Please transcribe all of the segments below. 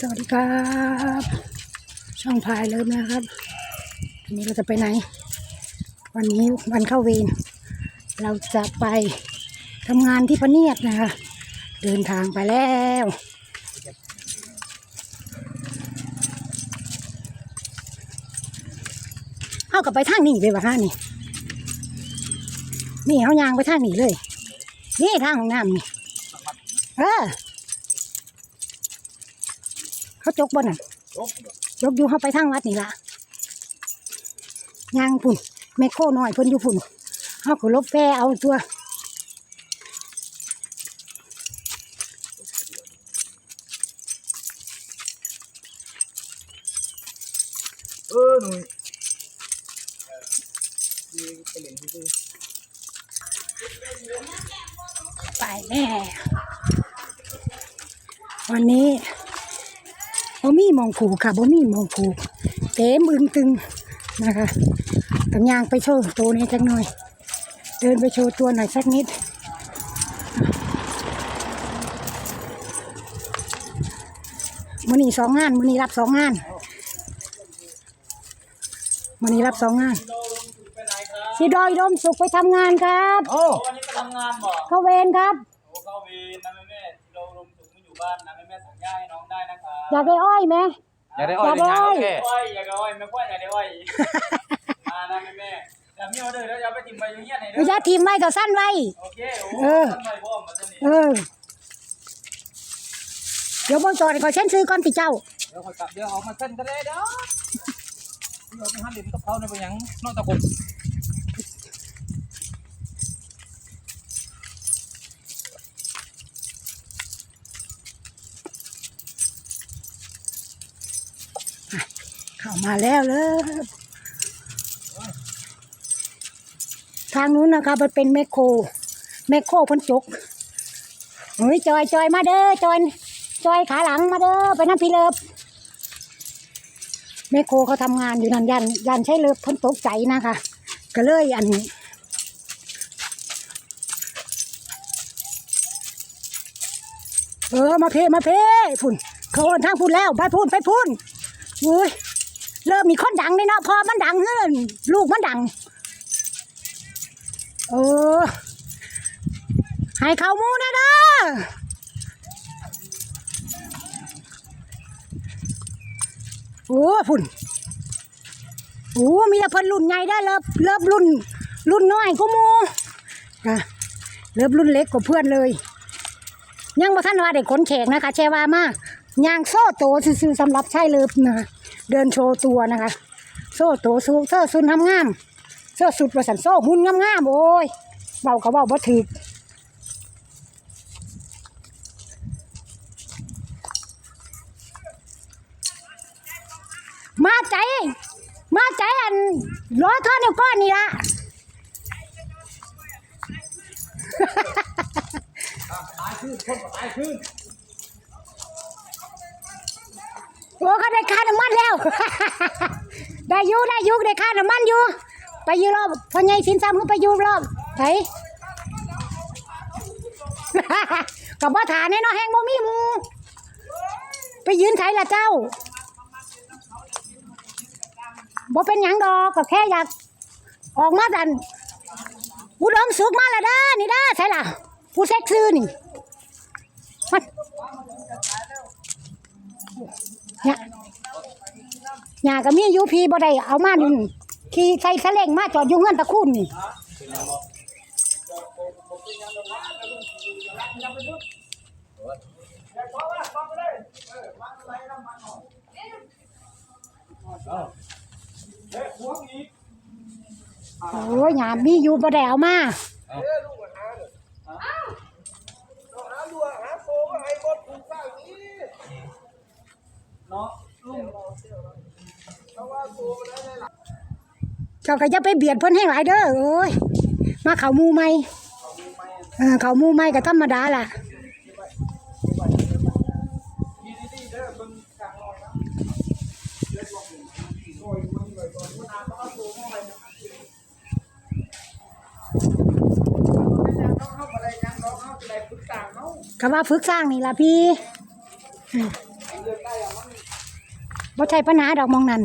สวัสดีครับ ช่องพายเริ่มแล้วครับวันนี้เราจะไปไหน วันนี้วันเข้าเวรเราจะไปทำงานที่พะเนียดนะคะ เดินทางไปแล้วเอากลับไปทางนี้ไปวะฮะนี่นี่เอายางไปทางนี้เลย นี่ทางของน้ำนี่เออ เขาจกบ่น่ะจกอยู่เขาไปทางวัดนี่ละยางพุ่นแม่โคน้อยเพิ่นอยู่พุ่นเขาก็ลบแปรเอาตัวเออหนุ่ยไปเล่นที่ดูไปแน่วันนี้บ่ มีหมองผูกค่ะบ่มีหมองผูกเต็มอึงตึงนะคะต้องยางไปโชว์ตัวนี้จักหน่อย เดินไปโชว์ตัวหน่อยสักนิดมื้อนี้สองงานมื้อนี้รับสองงานมื้อนี้รับสองงานสีดอยดมสุขไปทำงานครับโอ้วันนี้ไปทำงานบ่เข้าเวรครับโอ้เข้าเวรนะแม่แม่ที่เราลงสุขไม่ อยู่บ้านนะแม่แม่สั่งย่าให้น้องได้นะคะอยากได้อ้อยไหม อยากได้อ้อยในงานโอเคอ้อยอยากได้อ้อยไม่ค่อยอยากได้อ้อยมานะแม่แม่แต่มีออเดอร์แล้วจะเอาไปถิ่มไปอยังเงี้ยไหนเด้ระยะอทีมไว้ก็สั้นไว้ โอเคโอ้เออ ทำไมพ่อมาจะนี่เออ เดี๋ยวบนจอดขอเช่นซื้อก่อนพี่เจ้า เดี๋ยวคอยกลับเดี๋ยวเอามาเส้นกันเลยเดี๋ยวเดี๋ยวไปหันเด่นกับเขาในไปหยังนอกตะกบ มาแล้วเลยทางนู้นนะคะมันเป็นแมคโครแมคโครพ้นจกเฮ้ยจอยจอยมาเด้อจอยจอยขาหลังมาเด้อไปนั่นพี่เลิฟแมคโครเขาทำงานอยู่นั่นยันยันใช้เลิฟพ้นตกใจนะคะ ก็เลยอันเออมาเพมาเพพุ่นเขาเอินทางพุ่นแล้วไปพุ่นไปพุ่นอุ้ย เริ่มมีคนดังเลยเนาะพอมันดังเฮ้นลูกมันดังเออให้เขามูนะเด้อโอ้พุ่นโอ้มีแต่เพิ่นรุ่นใหญ่ได้เลิฟเลิฟรุ่น รุ่นน้อยกูมูอะเลิฟรุ่นเล็กกว่าเพื่อนเลยยังบ่ทันว่าได้ขนแขกนะคะแชว่ามากยางโซ่โตซื่อๆสำหรับใช้เลิฟนะคะ เดินโชว์ตัวนะคะ โซ่โตสู้โซ่สุนทำงามโซ่สุดประสันโซ่หุ่นงามๆโอ้ยเบาก็เบาบ่ถึกมาใจ มาใจอันล้อท่อนิ้วก้อนนี่ละตายขึ้นคนตายขึ้น อ้เขาได้ค่าน้ำมันแล้ว ได้อยูได้อยูได้ค่าน้ำมันอยู่ ไปอยู่รอบพอใหญายสินซ้ำเขาไปอยู่รอบไถกับว่าฐานนี่เนาะแห้งบ่มีมูไปยืนไถละเจ้าบ่เป็นหยังดอกก็แค่อยากออกมาดันอุดมสุขมาและเด้อนี่เด้อใช่ล่ะผู้เซ็กซื่อนี่มัน เนี่ยหยาก็มีอยูพีบ่ได้เอามานี่ขี่ใส่สะเล็งมาจอดอยู่เงินตะคุณนี่โอ้ยหยามีอยู่บ่ได้เอามา เนาะลุง เจ้าก็อย่าไปเบียดเพิ่นให้หลายเด้อโอ้ยมาเขามูใหม่เออเขามูใหม่ก็ธรรมดาล่ะก็ว่าฝึกสร้างนี่ล่ะพี่ บ่ใช่ปัญหาดอกมองนั่น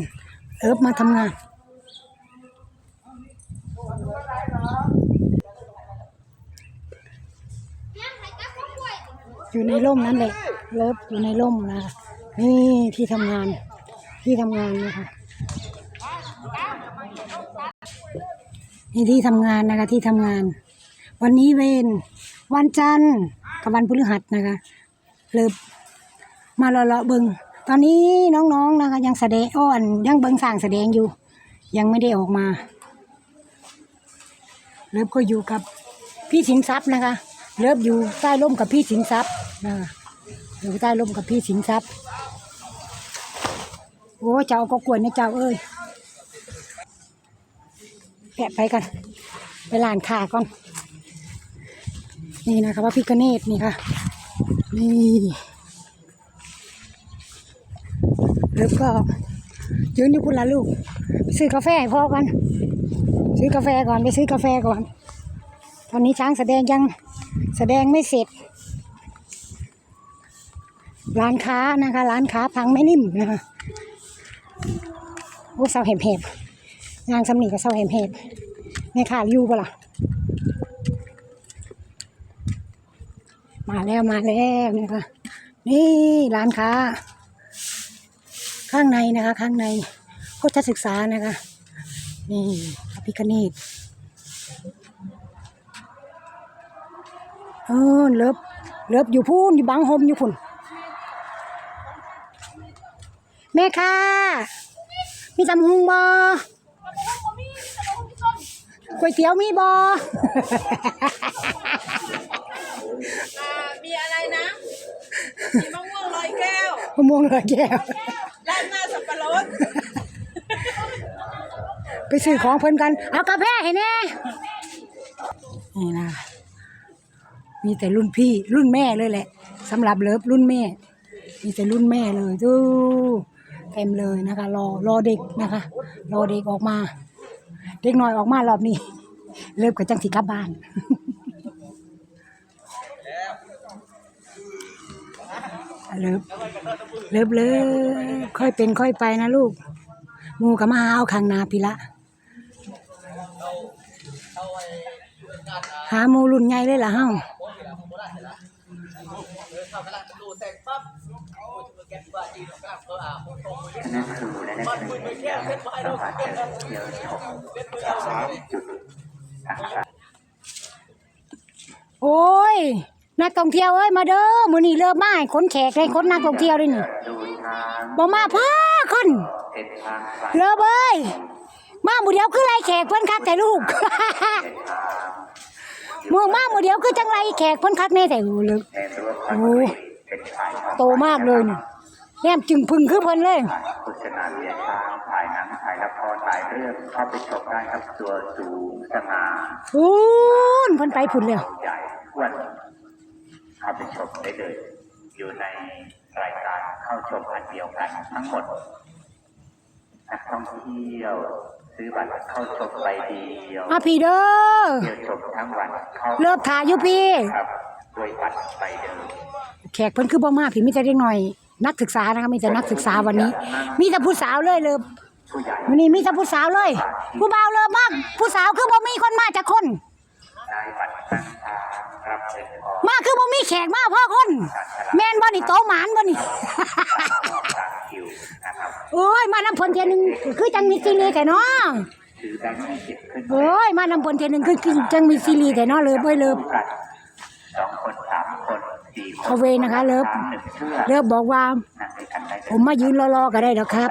เอิบมาทำงานอยู่ในร่มนั่นแหละเลิฟอยู่ในร่มนะนี่ที่ทำงาน ที่ทำงานนะคะนี่ที่ทำงานนะคะที่ทำงาน วันนี้เวนวันจันทร์กับวันพฤหัสนะคะเลิฟมาเลาะเบิง ตอนนี้น้องๆนะคะ ยังแสดงอ้อนยังเบิงสร้างแสดงอยู่ ยังไม่ได้ออกมา เลิฟก็อยู่กับพี่สินทรัพย์นะคะ เลิฟอยู่ใต้ร่มกับพี่สินทรัพย์นะคะอยู่ใต้ร่มกับพี่สินทรัพย์โอ้เจ้าก็กวนนะเจ้าเอ้ยแกะไปกันไปลานขาก่อนนี่นะคะว่าพิกเนตนี่ค่ะนี่ แล้วก็ยืนอยู่พุ่นละลูก ซื้อกาแฟให้พ่อกัน ซื้อกาแฟก่อนไปซื้อกาแฟก่อน ตอนนี้ช้างแสดงยังแสดงไม่เสร็จ ร้านค้านะคะ ร้านค้าพังไม่นิ่มนะคะโอ้เศร้าเห็บเห็บงานสำนีกับเศร้าเห็บเห็บแม่ข่าอยู่ปะล่ะมาแล้วมาแล้วนะคะนี่ร้านค้า ข้างในนะคะ ข้างในพุทธศึกษานะคะ นี่พระพิคเนตเออเลิบเลิบอยู่พูนอยู่บังโฮมอยู่พุ่นแม่ค่ะ มีตำหุงบอก๋วยเตี๋ยวมีบออ่ามีอะไรนะ มีมะม่วงลอยแก้ว มะม่วงเลยแก้ว ราดหน้าสับปะรดไปซื้อของเพิ่นกัน เอากาแฟให้แน่นี่นะมีแต่รุ่นพี่รุ่นแม่เลยแหละสำหรับเลิฟรุ่นแม่ มีแต่รุ่นแม่เลยดูเต็มเลยนะคะ รอรอเด็กนะคะ รอเด็กออกมา เด็กน้อยออกมารอบนี้ เลิฟกับจังสิกลับบ้าน เลิฟเลิฟเลิฟค่อยเป็นค่อยไปนะลูกหมูกับมาเอาข้างหนาพี่ละ หาหมูรุ่นใหญ่เลยล่ะเฮาโอ้ย นักท่องเที่ยวเอ้ยมาเด้อมื้อนี้เริ่มมาให้คนแขกเลยคนนักท่องเที่ยวด้วยนี่บ่มาพ่อคนเริ่มเอ้ยมาหมู่เดียวคือไรแขกเพิ่นคักแต่ลูกมือมาหมู่เดียวคือจังไรแขกเพิ่นคักแน่แต่โอ้ลึกโอ้โตมากเลยนี่แย้มจึงพึงคือเพิ่นเลยโฆษณาเรียนช้างถ่ายหนังถ่ายละครหลายเรื่องเข้าไปชมได้ครับตัวสูงสง่าพูนเพิ่นไปพุ่นแล้ว ใหญ่อ้วนเข้า ไปชมได้เลย อยู่ในรายการเข้าชมอันเดียวกันทั้งหมดนักท่องเที่ยวซื้อบัตรเข้าชมใบเดียวมาพี่เด้อเที่ยวชมทั้งวันเข้าเลิกถ่ายอยู่พี่ ครับด้วยบัตรใบเดิมแขกเพิ่นคือบ่มาพี่มีแต่เด็กน้อย นักศึกษานะคะมีแต่นักศึกษาวันนี้ มีแต่ผู้สาวเลยเลยผู้ใหญ่วันนี้มีแต่ผู้สาวเลย ผู้บ่าวเลยมาก ผู้สาวคือบ่มีคนมาจากคน ได้บัตรนั่งทา งรับเงินออกมาคือบ่มีแขกมาพ่อคน แม่นบ่นี่โตหมานบ่นี่ ตามคิวนะครับโอ้ย มานำเพิ่นเทียหนึงคือจังมีซีรีส์แต่เนาะถือแบงค์ยี่สิบขึ้นโอ้ย มานำเพิ่นเทียหนึงคือคือจังมีซีรีส์แต่เนาะเลยบ่เลิฟ กันสองคนสามคนสี่คนเขาเวรนะคะเลิฟตามหนึ่งเชือกเลิฟบอกว่า นั่งด้วยกันได้เลยผมมายืนรอๆก็ได้ดอกครับ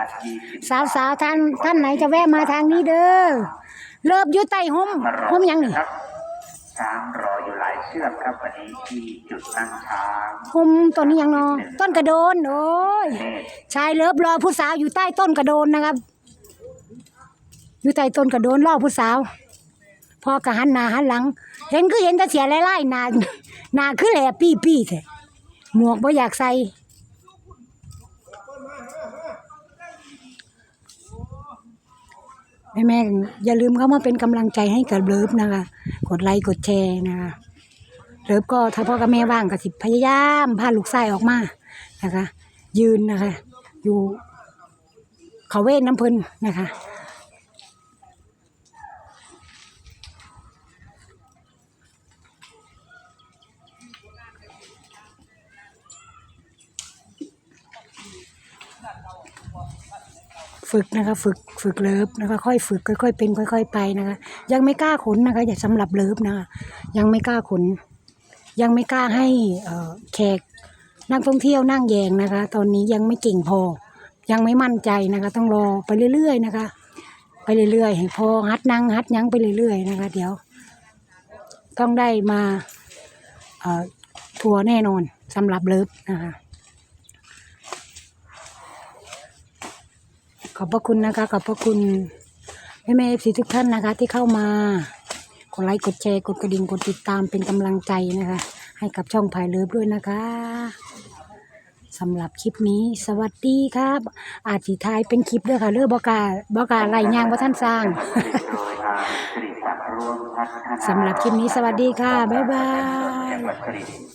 สาวๆท่านท่านไหนจะแวะมาทางนี้เด้อเลิฟอยู่ใต้ห่มมารอห่มหยังนี่ครับช้างรออยู่หลาย เชือกครับวันนี้ที่จุดนั่งช้างห่มต้นนี้ยังเนาะต้นกระโดนโอ้ยเนตรชายเลิฟรอผู้สาวอยู่ใต้ต้นกระโดนนะครับ อยู่ใต้ต้นกระโดนรอผู้สาว พอกะหันหน้าหันหลัง เห็นคือเห็นแต่เสียไล่ๆหน้าหน้าคือแหลปี้ปี้แท้หมวกบ่อยากใส่แม่แม่ๆอย่าลืมเข้ามาเป็นกำลังใจให้กับเลิฟนะคะ กดไลค์กดแชร์นะคะ เลิฟก็ถ้าพ่อกับแม่ว่างก็สิพยายามพาลูกชายออกมานะคะ ยืนนะคะ อยู่เขาเวทน้ำพิ่นนะคะฝึกนะคะฝึกฝึกเลิฟนะคะค่อยฝึกค่อยๆเป็นค่อย ๆ ไปนะคะ ยังไม่กล้าขนนะคะ อย่าสำหรับเลิฟนะคะ ยังไม่กล้าขน ยังไม่กล้าให้แขกนักท่องเที่ยวนั่งแยงนะคะ ตอนนี้ยังไม่เก่งพอ ยังไม่มั่นใจนะคะ ต้องรอไปเรื่อยๆนะคะ ไปเรื่อยๆพอฮัดนั่งฮัดยั้งไปเรื่อยๆนะคะ เดี๋ยว ต้องได้มาทัวร์แน่นอนสำหรับเลิฟนะคะขอบพระคุณนะคะขอบพระคุณแม่แม่เอฟซีทุกท่านนะคะ ที่เข้ามา ดไลค์กดแชร์กดกระดิ่งกดติดตามเป็นกำลังใจนะคะ ให้กับช่องภายเลิฟด้วยนะคะสำหรับคลิปนี้สวัสดีครับ อาจสีทายเป็นคลิปด้วยค่ะเรื่องบอกาบอกาไรย่างว่าท่านสร้างสำหรับคลิปนี้สวัสดีค่ะ บ๊ายบาย